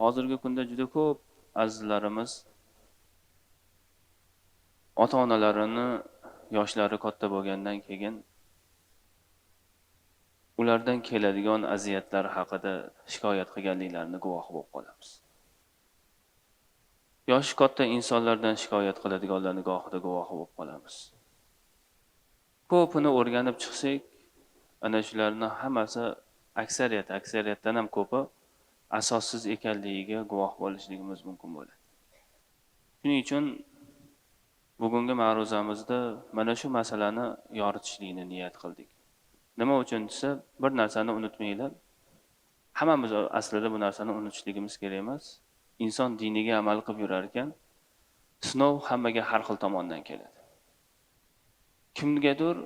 hozirgi kunda juda ko'p azizlarimiz ota onalarini yoshlari katta bo'lgandan keyin ulardan keladigan aziyatlar haqida shikoyat qilganliklarini guvohi bo'lib qolamiz. Yoshi katta insonlardan shikoyat qiladiganlarni gohida guvohi bo'lib qolamiz. Ko'pini o'rganib chiqsak ana shularni hammasi aksariyat aksariyatdan ham ko'pi asossiz ekanligiga guvoh bo'lishligimiz mumkin bo'ladi. Shuning uchun bugungi ma'ruzamizda mana shu masalani yoritishlikni niyat qildik. Nima uchun desa bir narsani unutmanglar. Hammamiz aslida bu narsani unutishligimiz kerak emas. Inson diniga amal qilib yurar ekan sinov hammaga har xil tomondan keladi. Kimgadir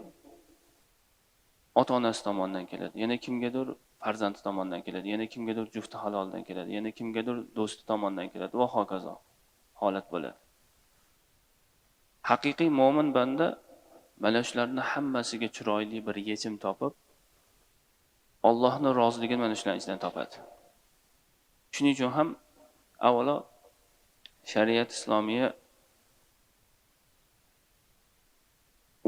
ota onasi tomonidan keladi yana kimgadir farzandi tomonidan keladi. Yana kimgadir jufti haloldan keladi. Yana kimgadir do'sti tomonidan keladi. Va hokazo holat bo'ladi. Haqiqiy mo'min banda mana shularni hammasiga chiroyli bir yechim topib ollohni roziligini mana shularni ichidan topadi. Shuning uchun ham avvalo shariat islomiya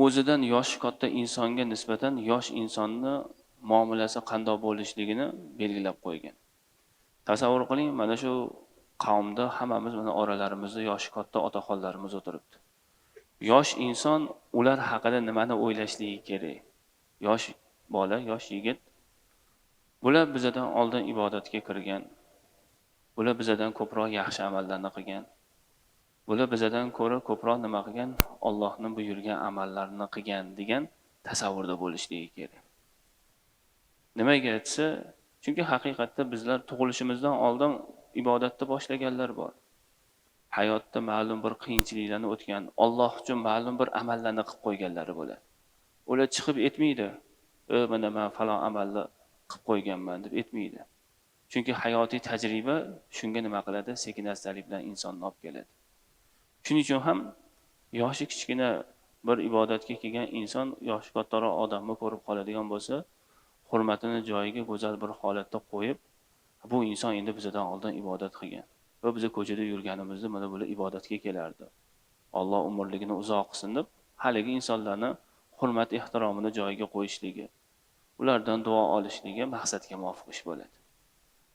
o'zidan yoshi katta insonga nisbatan yosh insonni muomalasi qandoq bo'lishligini belgilab qo'ygan. Tasavvur qiling mana shu qavmda hammamiz mana oralarimizda yoshi katta otaxonlarimiz o'tiribdi. Yosh inson ular haqida nimani o'ylashligi kerak? Yosh bola yosh yigit bular bizadan oldin ibodatga kirgan bular bizadan ko'proq yaxshi amallarni qilgan bular bizadan ko'ra ko'proq nima qilgan? Ollohni buyurgan amallarni qilgan degan tasavvurda bo'lishligi kerak. Nimaga aytsa chunki haqiqatda bizlar tug'ilishimizdan oldin ibodatni boshlaganlar bor. Hayotda ma'lum bir qiyinchiliklarni o'tgan olloh uchun ma'lum bir amallarni qilib qo'yganlari bo'ladi. Ular chiqib aytmaydi e mana man falon amalni qilib qo'yganman deb aytmaydi chunki hayotiy tajriba shunga nima qiladi? Sekin astalik bilan insonni olib keladi. Shuning uchun ham yoshi kichkina bir ibodatga kelgan inson yoshi kattaroq odamni ko'rib qoladigan bo'lsa hurmatini joyiga go'zal bir holatda qo'yib bu inson endi bizadan oldin ibodat qilgan va biza ko'chada yurganimizda mana bular ibodatga kelardi. Alloh umrligini uzoq qilsin deb haligi insonlarni hurmat ehtiromini joyiga qo'yishligi ulardan duo olishligi maqsadga muvofiq ish bo'ladi.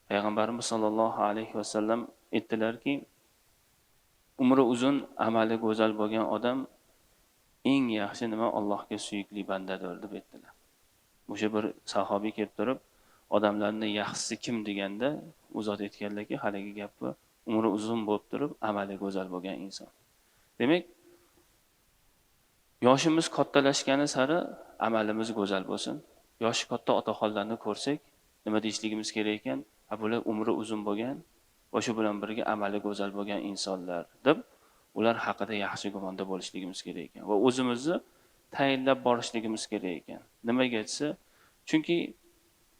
Payg'ambarimiz sollallohu alayhi vasallam aytdilarki umri uzun amali go'zal bo'lgan odam eng yaxshi nima allohga suyukli bandadir deb aytdilar. O'sha bir sahobiy kelib turib odamlarni yaxshisi kim? deganda u zot aytganlarki haligi gapni umri uzun bo'lib turib amali go'zal bo'lgan inson. Demak yoshimiz kattalashgani sari amalimiz go'zal bo'lsin. Yoshi katta otaxonlarni ko'rsak nima deyishligimiz kerak ekan? Bular umri uzun bo'lgan va shu bilan birga amali go'zal bo'lgan insonlar deb ular haqida yaxshi gumonda bo'lishligimiz kerak ekan va o'zimizni tayinlab borishligimiz kerak ekan. Nimaga desa chunki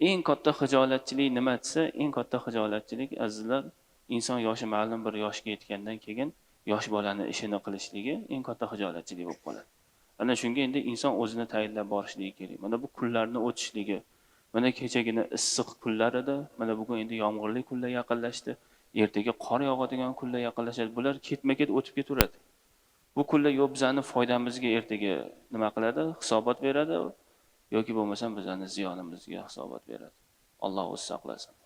eng katta hijolatchilik nima desa eng katta hijolatchilik azizlar inson yoshi ma'lum bir yoshga yetgandan keyin yosh bolani ishini qilishligi eng katta hijolatchilik bo'lib qoladi. Ana shunga endi inson o'zini tayinlab borishligi kerak. Mana bu kunlarni o'tishligi mana kechagina issiq kunlar edi mana bugun endi yomg'irli kunlar yaqinlashdi ertaga qor yog'adigan kunlar yaqinlashadi. Bular ketma ket o'tib ketaveradi bu kunlar yo bizani foydamizga ertaga nima qiladi? Hisobot beradi yoki bo'lmasam bizani ziyonimizga hisobot beradi. Alloh o'zi saqlasin.